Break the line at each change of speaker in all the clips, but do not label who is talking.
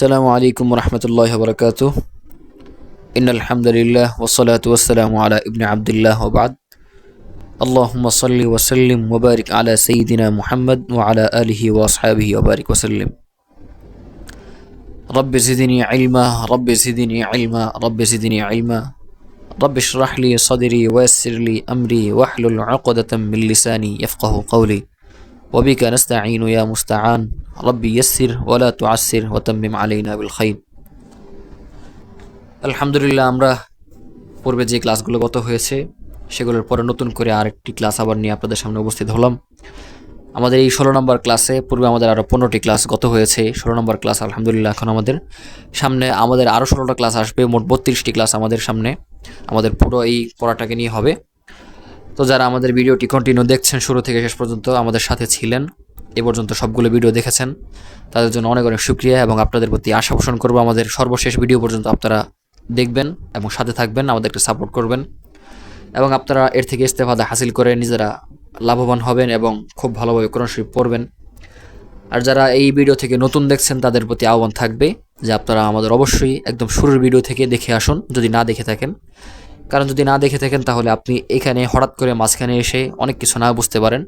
السلام عليكم ورحمة الله وبركاته. إن الحمد لله والصلاة والسلام على ابن عبد الله وبعد. اللهم صل وسلم وبارك على سيدنا محمد وعلى آله وأصحابه وبارك وسلم. رب زدني علما رب زدني علما رب زدني علما. رب اشرح لي صدري ويسر لي أمري واحلل عقدة من لساني يفقه قولي. وبك نستعين يا مستعان ربي يسر ولا تعسر وتمم علينا بالخير আলহামদুলিল্লাহ আমরা পূর্বে যে ক্লাসগুলো গত হয়েছে সেগুলোর পরে নতুন করে আরেকটি ক্লাস আবার নিয়ে আপনাদের সামনে উপস্থিত হলাম আমাদের এই ষোলো নম্বর ক্লাসে পূর্বে আমাদের আরও পনেরোটি ক্লাস গত হয়েছে ষোলো নম্বর ক্লাস আলহামদুলিল্লাহ এখন আমাদের সামনে আমাদের আরও ষোলোটা ক্লাস আসবে মোট বত্রিশটি ক্লাস আমাদের সামনে আমাদের পুরো এই পড়াটাকে নিয়ে হবে তো যারা আমাদের ভিডিওটি কন্টিনিউ দেখছেন, শুরু থেকে শেষ পর্যন্ত আমাদের সাথে ছিলেন, এ পর্যন্ত সবগুলো ভিডিও দেখেছেন। তাদের জন্য অনেক অনেক শুক্রিয়া এবং আপনাদের প্রতি আশা পোষণ করব আমাদের সর্বশেষ ভিডিও পর্যন্ত আপনারা দেখবেন এবং সাথে থাকবেন, আমাদেরকে সাপোর্ট করবেন। এবং আপনারা এর থেকে ইস্তেফাদা হাসিল করে নিজেরা লাভবান হবেন এবং খুব ভালোভাবে কোরআন পড়বেন। আর যারা এই ভিডিও থেকে নতুন দেখছেন, তাদের প্রতি আহ্বান থাকবে যে আপনারা আমাদের অবশ্যই একদম শুরুর ভিডিও থেকে দেখে আসুন। যদি না দেখে থাকেন কারণ যদি না দেখে থাকেন, তাহলে আপনি এখানে হঠাৎ করে মাঝখানে এসে অনেক কিছু না বুঝতে পারেন।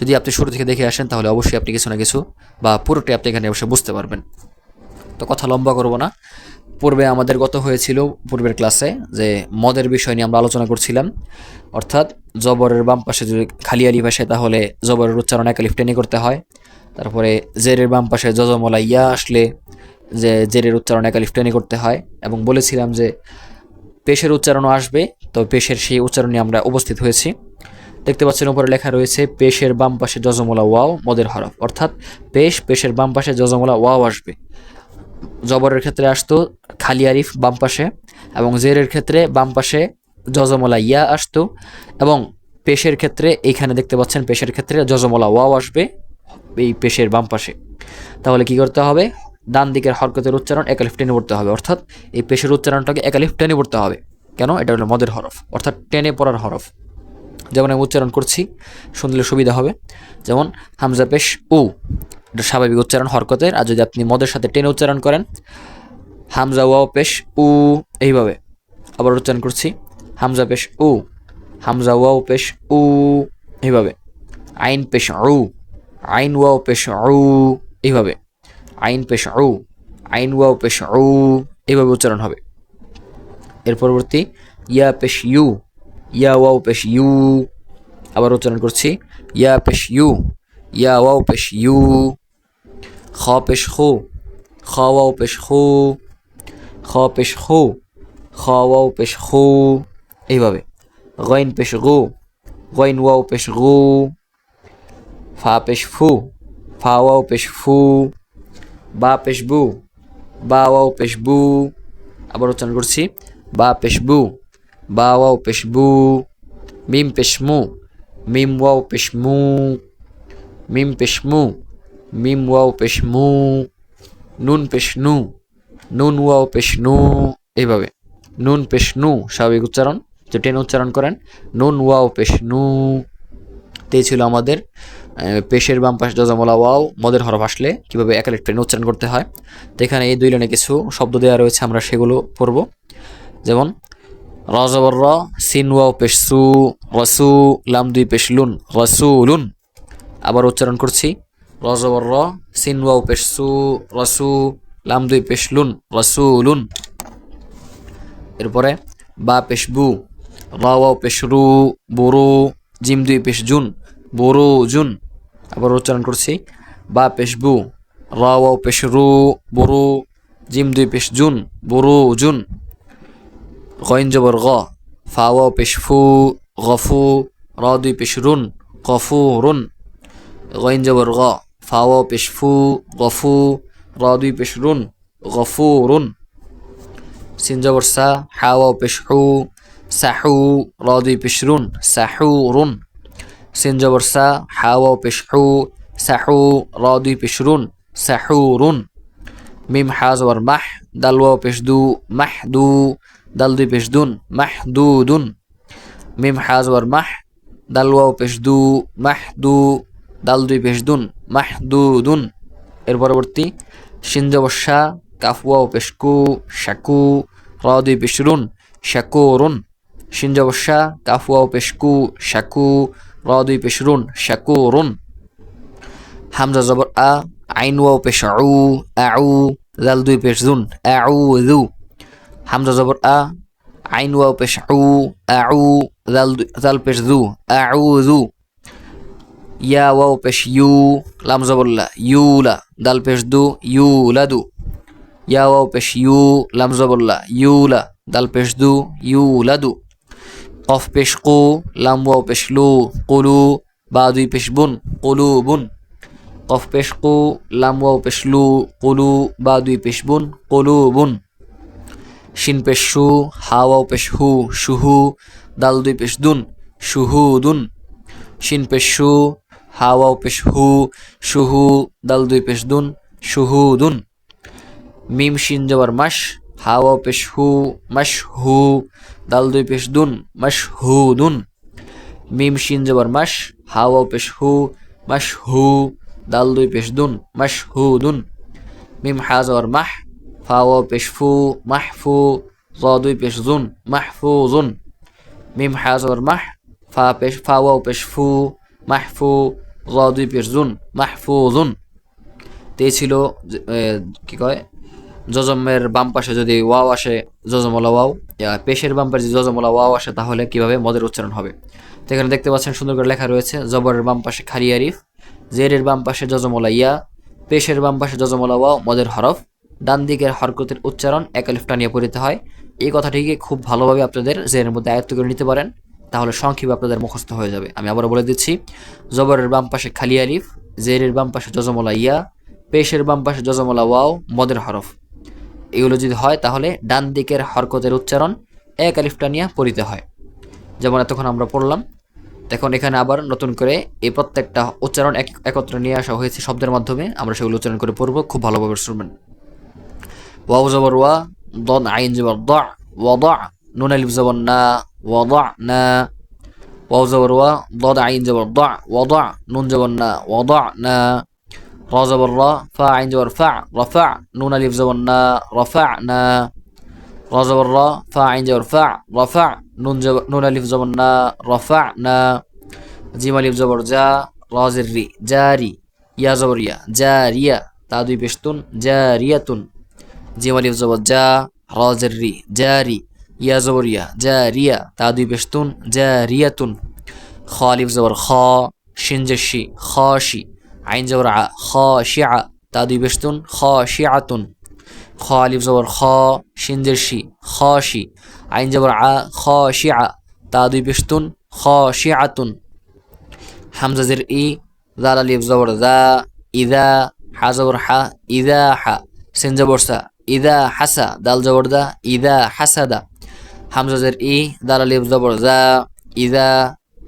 যদি আপনি শুরু থেকে দেখে আসেন, তাহলে অবশ্যই আপনি কিছু না কিছু বা পুরোটাই আপনি এখানে অবশ্যই বুঝতে পারবেন। তো কথা লম্বা করব না। পূর্বে আমাদের গত হয়েছিল পূর্বের ক্লাসে যে মদের বিষয় নিয়ে আমরা আলোচনা করছিলাম। অর্থাৎ জবরের বাম পাশে যদি খালি আলি ভাসে তাহলে জবরের উচ্চারণ একালিফ টেনে করতে হয়। তারপরে জেরের বাম পাশে জজমলা ইয়া আসলে যে জেরের উচ্চারণ একালিফ টেনে করতে হয়। এবং বলেছিলাম যে পেশের উচ্চারণও আসবে, তো পেশের সেই উচ্চারণে আমরা উপস্থিত হয়েছি। দেখতে পাচ্ছেন, উপরে লেখা রয়েছে, পেশের বাম পাশে যজমলা ওয়াও, মদের হরফ। অর্থাৎ পেশ, পেশের বাম পাশে যজমলা ওয়াও আসবে। জবরের ক্ষেত্রে আসতো, খালি আরিফ, বাম পাশে, এবং জেরের ক্ষেত্রে বাম পাশে জজমলা ইয়া আসতো, এবং পেশের ক্ষেত্রে এইখানে দেখতে পাচ্ছেন, পেশের ক্ষেত্রে যজমলা ওয়াও আসবে, এই পেশের বাম পাশে। তাহলে কি করতে হবে? ডান দিকের হরকতের উচ্চারণ একালিফ টেনে পড়তে হবে, অর্থাৎ এই পেশের উচ্চারণটাকে একালিফ টেনে পড়তে হবে। কেন? এটা হলো মদের হরফ, অর্থাৎ টেনে পড়ার হরফ। যেমন আমি উচ্চারণ করছি, শুনলে সুবিধা হবে। যেমন, হামজা পেশ, উ। এটা স্বাভাবিক উচ্চারণ হরকতের, আর যদি আপনি মদের সাথে টেনে উচ্চারণ করেন, হামজা ওয়াও পেশ, উ, এইভাবে। আবার উচ্চারণ করছি, হামজা পেশ, উ। হামজা ওয়াও পেশ, উ, এইভাবে। আইন পেশ, উ। আইন ওয়াও পেশ, উ, এইভাবে। আইন পেশ উ আইন ওয়াও পেশ উ এইভাবে উচ্চারণ হবে। এর পরবর্তী, ইয়া পেশ ইউ ইয়া ওয়াও পেশ ইউ আবার উচ্চারণ করছি, ইয়া পেশ ইউ ইয়া ওয়াও পেশ ইউ খ পেশ খু খ ওয়াও পেশ খু খ পেশ খু খ ওয়াও পেশ খু এইভাবে। গইন পেশ গু গইন ওয়াও পেশ গু ফা পেশ ফু ফা ওয়াও পেশ ফু বা পেশবু বা। ওয়াও পেশ বু। আবার উচ্চারণ করছি। বা পেশবু বা। ওয়াও পেশ বু। মিম পেশমু মিম ওয়াও পেশ মু। মিম পেশমু মিম ওয়াও পেশ মু। নুন পেশনু নুন ওয়াও পেশ নু। এইভাবে। নুন পেশনু স্বাভাবিক উচ্চারণ। যে টেন উচ্চারণ করেন, নুন ওয়াও পেশ নু। তে ছিল আমাদের পেশের বাম পাশে জজামলা ওয়াও, মদের হরফ আসলে কীভাবে একালিক ট্রেন উচ্চারণ করতে হয়। তো এখানে এই দুই লাইনে কিছু শব্দ দেওয়া রয়েছে, আমরা সেগুলো পড়ব। যেমন রজবর র সিন ওয়াও পেশ সু, রসু, লাম দুই পেশ লুন রসুলুন আবার উচ্চারণ করছি রজবর র সিন ওয়াও পেশ সু, রসু, লাম দুই পেশ লুন রসুলুন এরপরে, বা পেশ বু, র ওয়াও পেশ রু বুরু জিম দুই পেশ জুন বুরু জুন। আবার উচ্চারণ করছি। বা পেশ বু, র, ওয়াও, পেশ রু বুরু জিম দুই, পেশ জুন বুরু জুন। গইন জবর গ, ফা ফু গফু র দুই, পেশ রুন গফু রুন। গইন জবর গ, ফা ফু গফু র দুই, পেশ রুন গফু রুন। সিন জবর সা, হা হু সাহু র দুই, পেশ সাহু রুন। সিন জবর সা হা ওয়াও পেশ সাহু র দুই পেশ রুন সাহু মিম হা জবর মাহ দাল ওয়াও পেশ দু মাহ দু দাল দুই পেশ দুন মাহ দু দুন মিম হা জবর মাহ দাল ওয়াও পেশ দু মাহ দু দাল দুই পেশ দুন মাহ দু দুন এর পরবর্তী শিন জবর শা কাফ ওয়াও শাকু র দুই পেশ রুন শাকুরুন। শিন জবসা কাফ ওয়াও পেশ কু শাকু র দুই পেশ রুন শাকুরুন হামজা জবর আ, আইন ওয়াও পেশ আউ আউ জাল দুই পেশ জুন আউ জু। হামজা জবর আ, আইন ওয়াও পেশ আউ আউ জাল জাল পেশ জু আউ জু। ইয়া ওয়াও পেশ ইউ, লাম জবরলা ইউলা দাল পেশ দু ইউলাদু ইয়া ওয়াও পেশ ইউ, লাম জবরলা ইউলা দাল পেশ দু ইউলাদু কফ পেশ কু লাম ওয়াও পেশ লু কুলু, বা দুই পেশ বুন কুলু বুন কফ পেশ কু লাম ওয়াও পেশ লু কুলু, বা দুই পেশ বুন কুলু বুন শিন পেশ শু হা ওয়াও পেশ হু শুহু, দাল দুই পেশ দুন শুহু দুন শিন পেশ শু হা ওয়াও পেশ হু শুহু, দাল দুই পেশ দুন শুহু দুন মিম শিন জবর মাস হা ওয়াও পেশ হু মাস হু, দাল দুই পেশ দুন মাস হু দুন। মিম শিন জবর মাস হা ওয়াও পেশ হু দাল দুই পেশ দুন মিম হা জবর মাহ ফা ওয়াও পেশ ফু, মাহ ফু, জ দুই পেশ জুন, মাহ ফু জুন। মিম হা জবর মাহ, ফা পেশ ফা ওয়াও পেশ ফু, মাহ ফু, জ দুই পেশ জুন, মাহ ফু তে ছিল কি কয়? জজমের বাম পাশে যদি ওয়াও আসে, জজমলা ওয়াও পেশের বাম পাশে যদি জজমলা ওয়াও আসে, তাহলে কীভাবে মদের উচ্চারণ হবে? তো এখানে দেখতে পাচ্ছেন সুন্দর করে লেখা রয়েছে, জবরের বাম পাশে খালি আরিফ, জেরের বাম পাশে জজমলা ইয়া, পেশের বাম পাশে জজমলা ওয়াও, মদের হরফ, ডান দিকের হরকতের উচ্চারণ একালিফ টানিয়ে পড়িতে হয়। এই কথাটিকে খুব ভালোভাবে আপনাদের জেরের মধ্যে আয়ত্ত করে নিতে পারেন? তাহলে সংক্ষেপে আপনাদের মুখস্থ হয়ে যাবে। আমি আবারও বলে দিচ্ছি, জবরের বাম পাশে খালি আলিফ জেরের বাম পাশে জজমলা ইয়া, পেশের বাম পাশে জজমলা ওয়াও, মদের হরফ। এগুলো যদি হয়, তাহলে ডান দিকের হরকতের উচ্চারণ এক আলিফটা নিয়ে পড়িতে হয়। যেমন এতক্ষণ আমরা পড়লাম। দেখুন, এখানে আবার নতুন করে এই প্রত্যেকটা উচ্চারণ এক, একত্র নিয়ে আসা হয়েছে শব্দের মাধ্যমে। আমরা সেগুলো উচ্চারণ করে পড়ব, খুব ভালোভাবে শুনবেন। ওয়াও জবর ওয়া, দন আইন জবর দ নুন আলিফ জবর না ওয়াদা না। ওয়াও জবর ওয়া, দদ আইন জবর দ নুন জবর না ওয়াদা না। র জবর র ফা আইন জবর ফা রফা নুন আলিফ জবর না রফা না র জবর র ফা আইন জবর ফা রফা নুন জবর নুন আলিফ জবর না রফা না জিম আলিফ জবর জা রাজের রি জারি ইয়া জবর ইয়া জারিয়া তা দুই পেশতুন জারিয়াতুন জিম আলিফ জবর জা রাজের রি জারি ইয়া জবর ইয়া জারিয়া তা দুই পেশতুন জারিয়াতুন খ আলিফ জবর খ শিনজেশি খশি আইন জবর আ খশিআ তা দুই পেশতুন খশিআতুন খ আলিফ জবর খ শিনজেশি খশি আইন জবর আ খশিআ তা দুই পেশতুন খশিআতুন হামজা জের ই জাল আলিফ জবর দা ইদা হা জবর হা ইদা হা সিন জবর সা ইদা হাসা দাল জবর দা ইদা হাসাদা হামজা জের ই দাল আলিফ জবর দা ইদা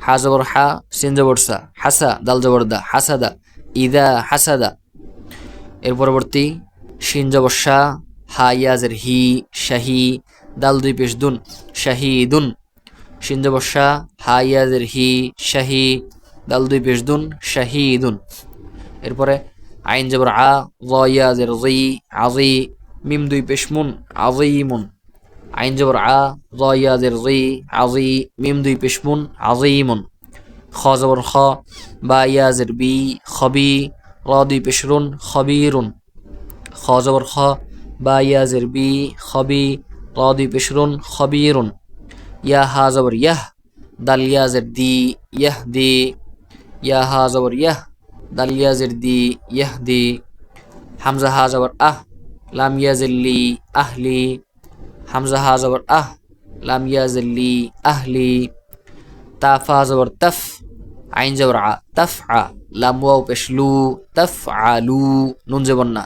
হা জবর হা সিন জবর সা হাসা দাল জবর দা হাসাদা ইদা হাসাদা। এর পরবর্তী শিন জবর হা ইয়াজের হি, শাহি, দাল দুই পেশ দুন, শাহিদুন। শিন জবর শা হা ইয়াজের হি, শাহি, দাল দুই পেশ দুন, শাহিদুন। এরপরে, আইন জবর আ ইয়াজের জি, আজি, মিম দুই পেশ মুন আজিমুন আইন জবর আ ইয়াজের জি, আজি, মিম দুই পেশ মুন আজিমুন খ জবর খ বা ইয়াজের বি খবি র দুই পেশ রুন খবিরুন খ জবর খ বা ইয়াজের বি খবি র দুই পেশ রুন খবিরুন ইয়া হা জবর ইয়াহ দাল ইয়াজের দি ইয়াহ দি ইয়া হা জবর ইয়াহ দাল ইয়াজের দি ইয়াহ দি হামজা হা জবর আহ লাম ইয়াজেল্লি আহলি হামজা হা জবর আহ লাম ইয়াজেল্লি আহলি তাফা জবর তফ, আইন জবর আ, তফ আ, লাম ওয়াও পেশ লু, তফ আলু নুন জবর না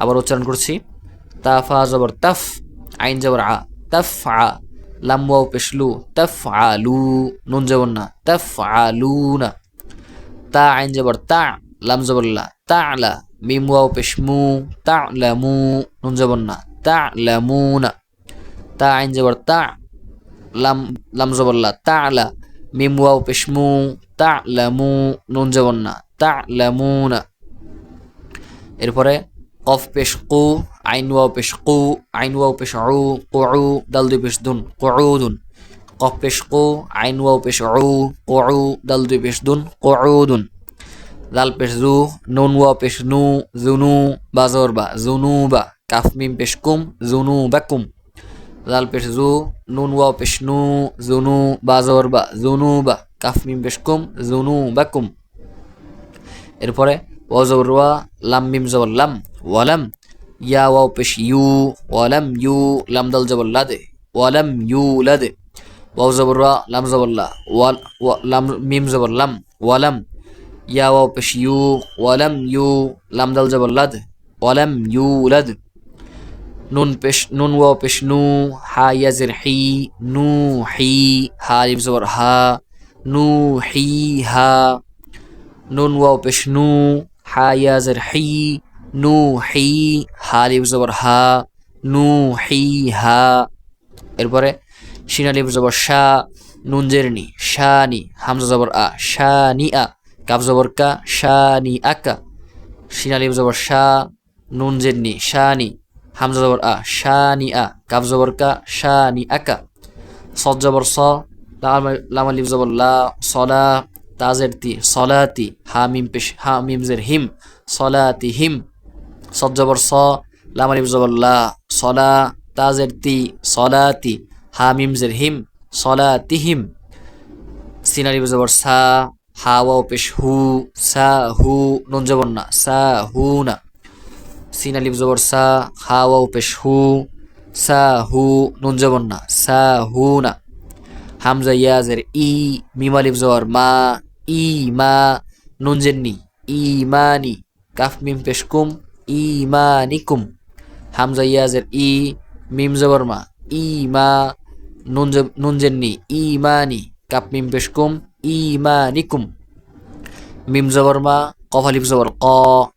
আবার উচ্চারণ করছি তাফা জবর তফ, আইন জবর আ, তফ আ, লাম ওয়াও পেশ লু, তফ আলু নুন জবর না, তফ আলুনা তা আইন জবর তা, লাম জবর লা তা'লা মিম ওয়াও পেশ মু তা'লামু নুন জবর না তা'লামুনা তা আইন জবর তা লাম লাম জবর লা, তা'লা, মিম ওয়াও পেশ মু তা'লামু নুন জবর না তা'লামুনা এরপরে কফ পেশ কু, আইন ওয়াও পেশ কু, আইন ওয়াও পেশ উ, কু দাল দুই পেশ দুন কুউদুন কফ পেশ কু, আইন ওয়াও পেশ উ, কু দাল দুই পেশ দুন কুউদুন দাল পেশ জু, নুন ওয়াও পেশ নু, জুনু বাজর বা জুনু বা। কাফ মিম পেশ কুম, জুনু বা কুম। দাল পেশ জু নুন ওয়াও পেশ নু জুনু বাজর বা জুনু বা কাফ মিম পেশ কুম জুনু বা কুম এরপরে ওয়াজর ওয়া লাম মিম জবর লাম ওয়ালাম ইয়া ওয়াও পেশ ইউ ওয়ালাম ইউ লাম দাল জবর লাদে ওয়ালাম ইউ লাদে ওয়াও জবর ওয়া লাম জবর লা ওয়াল ওয়া- লাম মিম জবর লাম ওয়ালাম ইয়া ওয়াও পেশ ইউ ওয়ালাম ইউ লাম দাল জবর লাদ ওয়ালাম ইউ লাদ নুন পেশ, নুন ওয়াও পেশ, নু, হা ইয়াজের হি, নু, হি, হা লিম হা, নু, হি, হা, নুন ওয়াও পেশ, নু, হা ইয়াজের হি, নু, হি, হা লিম হা, নু, হি, হা, এরপরে শিনালিম জবর, শা, নুন জেরনি শানি হামজা, জবর, আ শানি আ কাব জবর, কা শানি আকা শিনালিম জবর, শা, নুন জেরনি শানি হামজা জবর আ, শানি আ কাব জবর কা, শানি আকা সদ জবর স লাম আলিফ জবর লা, সলা, তাজের তি, সলাতি, হা, মিম পেশ, হা, মিম জের হিম, সলাতি হিম। সদ জবর স, লাম আলিফ জবর লা, সলা, তাজের তি, সলাতি, হা, মিম জের হিম সলাতিহিম সিন আলিফ জবর সা, হা, ওয়াও পেশ হু, সা, হু, নুন জবর না, সা, হু, না। সিন আলিফ জবর সা, হা, ওয়াও, পেশ, হু, সা, হু, নুন জবর না, সা, হু, না। হামজা ইয়াজের ই, মিম আলিফ জবর, মা, ই, মা, নুন জেননি ইমানি কাফ, মিম, পেশ, কুম ইমানিকুম হামজা ইয়াজের ই, মিম জবর, মা ইমা নুন জব- নুন জেননি ইমানি কাপ মিম, পেশ, কুম ইমানিকুম মিম জবর, মা কফ আলিফ জবর, ক,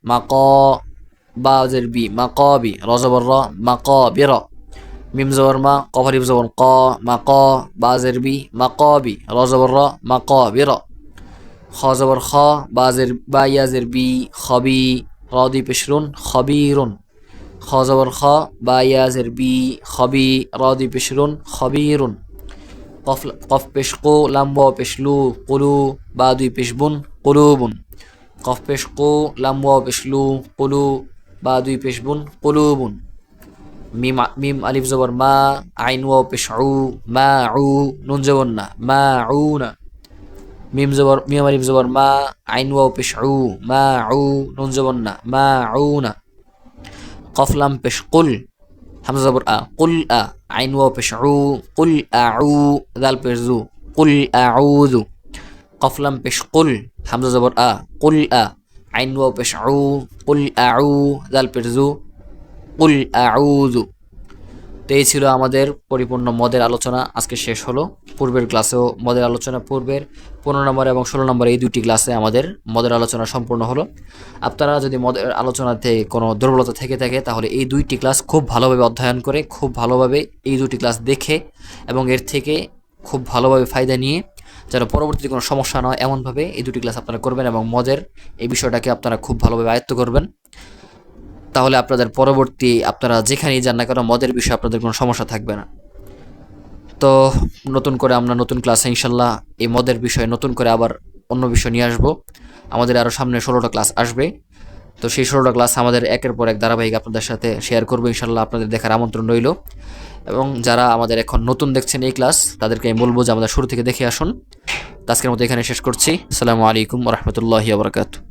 মা, ক বা জের বি মা ক বি র জবর র। মা ক বি র মিম জবর মা কফ আলিফ জবর ক মা ক বা জের বি মা ক বি র জবর র। মা ক বি খ জবর খ বা জের বা ইয়া বি খবি র দুই পেশরুন, খবিরুন। খ জবর খ বা বি, খবি র দুই পেশরুন, খবিরুন। কফ কফ পেশ কো লাম ওয়াও কুলু বা দুই পেশ বুন কুলুবুন। কফ পেশ কো লাম ওয়াও কুলু বা দুই পেশ বুন, কুলুবুন। মিম মিম আলিফ জবর মা, আইন ওয়াও পেশ উ, মা উ, নুন জবর না, মা উ না। মিম জবর, মিম আলিফ জবর মা, আইন ওয়াও পেশ উ, মা উ, নুন জবর না, মা উ না। কফ লাম পেশ কুল, হামজা জবর আ, কুল আ, আইন ওয়াও পেশ উ, কুল আউ দাল পেশ জু, কুল আউযু। কফ লাম পেশ কুল, হামজা জবর আ, কুল আ আইন ওয়াও পেশ উ কুল আউ দাল পেশ জু, কুল আউযু তো এই ছিল আমাদের পরিপূর্ণ মদের আলোচনা। আজকে শেষ হলো। পূর্বের ক্লাসেও মদের আলোচনা পূর্বের পনেরো নম্বর এবং ষোলো নম্বর এই দুটি ক্লাসে আমাদের মদের আলোচনা সম্পূর্ণ হলো। আপনারা যদি মদের আলোচনাতে কোনো দুর্বলতা থেকে থাকে, তাহলে এই দুইটি ক্লাস খুব ভালোভাবে অধ্যয়ন করে, খুব ভালোভাবে এই দুটি ক্লাস দেখে এবং এর থেকে খুব ভালোভাবে ফায়দা নিয়ে যেন পরবর্তীতে কোনো সমস্যা না হয়, এমনভাবে এই দুটি ক্লাস আপনারা করবেন এবং মদের এই বিষয়টাকে আপনারা খুব ভালোভাবে আয়ত্ত করবেন। তাহলে আপনাদের পরবর্তী আপনারা যেখানেই যান না কেন মদের বিষয়ে আপনাদের কোনো সমস্যা থাকবে না। তো নতুন করে আমরা নতুন ক্লাসে ইনশাল্লাহ এই মদের বিষয়ে নতুন করে আবার অন্য বিষয় নিয়ে আসব। আমাদের আরও সামনে ষোলোটা ক্লাস আসবে। তো সেই ষোলোটা ক্লাস আমাদের একের পর এক ধারাবাহিক আপনাদের সাথে শেয়ার করব ইনশাল্লাহ আপনাদের দেখার আমন্ত্রণ রইল। এবং যারা আমাদের এখন নতুন দেখছেন এই ক্লাস, তাদেরকে আমি বলব যে আমাদের শুরু থেকে দেখে আসুন। আজকের মতো এখানে শেষ করছি। আসসালামু আলাইকুম রহমতুল্লাহি আবরকাত